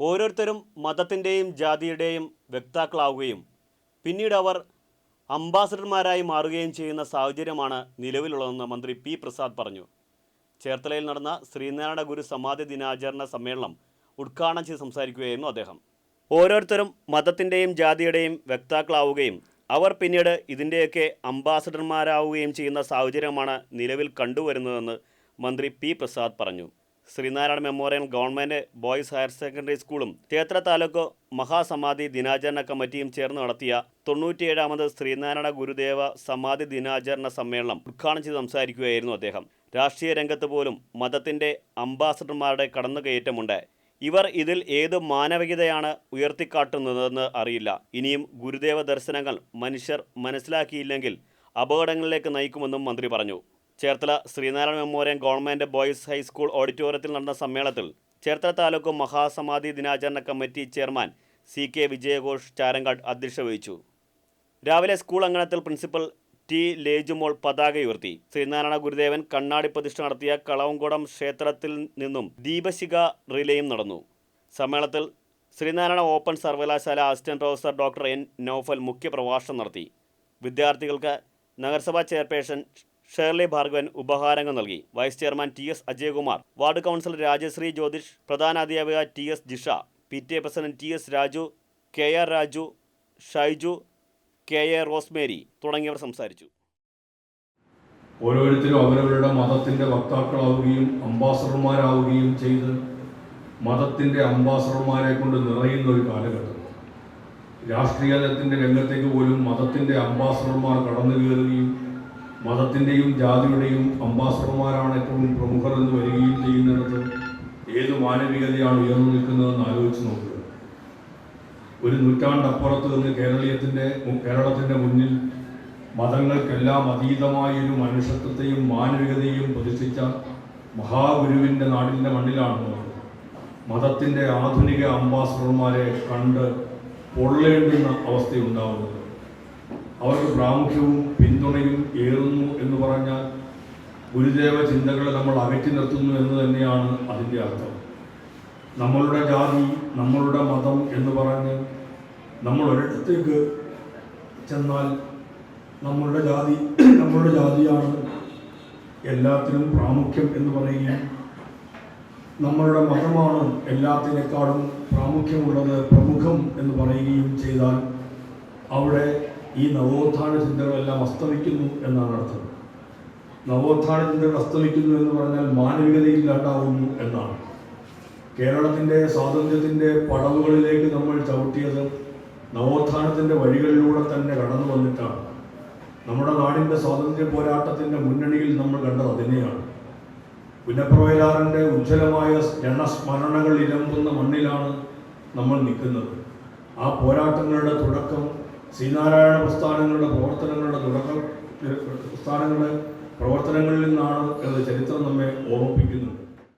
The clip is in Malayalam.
ഓരോരുത്തരും മതത്തിന്റെയും ജാതിയുടെയും വ്യക്താക്കളാവുകയും പിന്നീട് അവർ അംബാസഡർമാരായി മാറുകയും ചെയ്യുന്ന സാഹചര്യമാണ് നിലവിലുള്ളതെന്ന് മന്ത്രി പി പ്രസാദ് പറഞ്ഞു. ചേർത്തലയിൽ നടന്ന ശ്രീനാരായണ ഗുരു സമാധി ദിനാചരണ സമ്മേളനം ഉദ്ഘാടനം ചെയ്ത് സംസാരിക്കുകയായിരുന്നു അദ്ദേഹം. ഓരോരുത്തരും മതത്തിന്റെയും ജാതിയുടെയും വ്യക്താക്കളാവുകയും അവർ പിന്നീട് ഇതിന്റെയൊക്കെ അംബാസഡർമാരാവുകയും ചെയ്യുന്ന സാഹചര്യമാണ് നിലവിൽ കണ്ടുവരുന്നതെന്ന് മന്ത്രി പി പ്രസാദ് പറഞ്ഞു. Sreenarayana memorial government boys higher secondary സ്കൂളും ക്ഷേത്ര താലൂക്ക് മഹാസമാധി ദിനാചരണ കമ്മിറ്റിയും ചേർന്ന് നടത്തിയ തൊണ്ണൂറ്റിയേഴാമത് ശ്രീനാരായണ ഗുരുദേവ സമാധി ദിനാചരണ സമ്മേളനം ഉദ്ഘാടനം ചെയ്ത് സംസാരിക്കുകയായിരുന്നു അദ്ദേഹം. രാഷ്ട്രീയ രംഗത്ത് പോലും മതത്തിന്റെ അംബാസഡർമാരുടെ കടന്നുകയറ്റമുണ്ട്. ഇവർ ഇതിൽ ഏത് മാനവികതയാണ് ഉയർത്തിക്കാട്ടുന്നതെന്ന് അറിയില്ല. ഇനിയും ഗുരുദേവ ദർശനങ്ങൾ മനുഷ്യർ മനസ്സിലാക്കിയില്ലെങ്കിൽ അപകടങ്ങളിലേക്ക് നയിക്കുമെന്നും മന്ത്രി പറഞ്ഞു. Cherthala Sreenarayana memorial government boys high school ഓഡിറ്റോറിയത്തിൽ നടന്ന സമ്മേളനത്തിൽ ചേർത്തല താലൂക്ക് മഹാസമാധി ദിനാചരണ കമ്മിറ്റി ചെയർമാൻ സി കെ വിജയഘോഷ് ചാരങ്കാട് അധ്യക്ഷത വഹിച്ചു രാവിലെ സ്കൂൾ അങ്കണത്തിൽ പ്രിൻസിപ്പൽ ടി ലേജുമോൾ പതാക ഉയർത്തി. ശ്രീനാരായണ ഗുരുദേവൻ കണ്ണാടി പ്രതിഷ്ഠ നടത്തിയ കളവംകുടം ക്ഷേത്രത്തിൽ നിന്നും ദീപശിഖ റിലേയും നടന്നു. സമ്മേളനത്തിൽ ശ്രീനാരായണ ഓപ്പൺ സർവകലാശാല assistant professor doctor N Noufal മുഖ്യപ്രഭാഷണം നടത്തി. വിദ്യാർത്ഥികൾക്ക് നഗരസഭാ ചെയർപേഴ്സൺ ഷേർലി ഭാർഗവൻ ഉപഹാരങ്ങൾ നൽകി. Vice chairman T S Ajayakumar ward councillor Rajasree Jyothish പ്രധാനാധ്യാപിക T S Jisha P T A president T S Raju K R Raju Shaiju K A Rosemary തുടങ്ങിയവർ സംസാരിച്ചു. ഓരോരുത്തരും അവരവരുടെ മതത്തിന്റെ വക്താക്കളാവുകയും അംബാസഡർമാരാവുകയും ചെയ്ത് മതത്തിന്റെ അംബാസഡർമാരെ കൊണ്ട് നിറയുന്ന ഒരു കാലഘട്ടം. രാഷ്ട്രീയത്തിന്റെ രംഗത്തേക്ക് പോലും മതത്തിന്റെ അംബാസഡർമാർ കടന്നു കയറുകയും മതത്തിന്റെയും ജാതിയുടെയും അംബാസഡർമാരാണ് ഏറ്റവും പ്രമുഖർ എന്ന് വരികയും ചെയ്യുന്നിടത്ത് ഏത് മാനവികതയാണ് ഉയർന്നു നിൽക്കുന്നതെന്ന് ആലോചിച്ച് നോക്കുക. ഒരു നൂറ്റാണ്ടപ്പുറത്ത് നിന്ന് കേരളീയത്തിന്റെ കേരളത്തിന്റെ മുന്നിൽ മതങ്ങൾക്കെല്ലാം അതീതമായ ഒരു മനുഷ്യത്വത്തെയും മാനവികതയും പ്രതിഷ്ഠിച്ച മഹാഗുരുവിന്റെ നാടിന്റെ മണ്ണിലാണ് മതത്തിന്റെ ആധുനിക അംബാസഡർമാരെ കണ്ട് പൊള്ളേണ്ടുന്ന അവസ്ഥയുണ്ടാവുന്നത്. അവർക്ക് പ്രാമുഖ്യവും പിന്തുണയും ഏറുന്നു എന്ന് പറഞ്ഞാൽ ഗുരുദേവ ചിന്തകളെ നമ്മൾ അകറ്റി നിർത്തുന്നു എന്ന് തന്നെയാണ് അതിന്റെ അർത്ഥം. നമ്മളുടെ ജാതി നമ്മളുടെ മതം എന്ന് പറഞ്ഞ് നമ്മൾ ഒരിടത്തേക്ക് ചെന്നാൽ നമ്മളുടെ ജാതി നമ്മളുടെ ജാതിയാണ് എല്ലാത്തിനും പ്രാമുഖ്യം എന്ന് പറയുകയും നമ്മളുടെ മതമാണ് എല്ലാത്തിനേക്കാളും പ്രാമുഖ്യമുള്ളത് പ്രമുഖം എന്ന് പറയുകയും ചെയ്താൽ അവിടെ ഈ നവോത്ഥാന ചിന്തകളെല്ലാം അസ്തമിക്കുന്നു എന്നാണ് അർത്ഥം. നവോത്ഥാന ചിന്തകൾ അസ്തമിക്കുന്നു എന്ന് പറഞ്ഞാൽ മാനവികതയിൽ മാനവികതയില്ലാണ്ടാവുന്നു എന്നാണ്. കേരളത്തിന്റെ സ്വാതന്ത്ര്യത്തിന്റെ പടവുകളിലേക്ക് നമ്മൾ ചവിട്ടിയത് നവോത്ഥാനത്തിന്റെ വഴികളിലൂടെ തന്നെ കടന്നു വന്നിട്ടാണ്. നമ്മുടെ നാടിന്റെ സ്വാതന്ത്ര്യ പോരാട്ടത്തിന്റെ മുന്നണിയിൽ നമ്മൾ കണ്ടത് അതിനെയാണ്. പുന്നപ്രവയലാറിന്റെ ഉജ്ജ്വലമായ ജനസ്മരണകൾ ഇരമ്പുന്ന മണ്ണിലാണ് നമ്മൾ നിൽക്കുന്നത്. ആ പോരാട്ടങ്ങളുടെ തുടക്കം ശ്രീനാരായണ പ്രസ്ഥാനങ്ങളുടെ പ്രവർത്തനങ്ങളുടെ തുടക്കം പ്രസ്ഥാനങ്ങളുടെ പ്രവർത്തനങ്ങളിൽ നിന്നാണ് എന്ന് ചരിത്രം നമ്മെ ഓർമ്മിപ്പിക്കുന്നുണ്ട്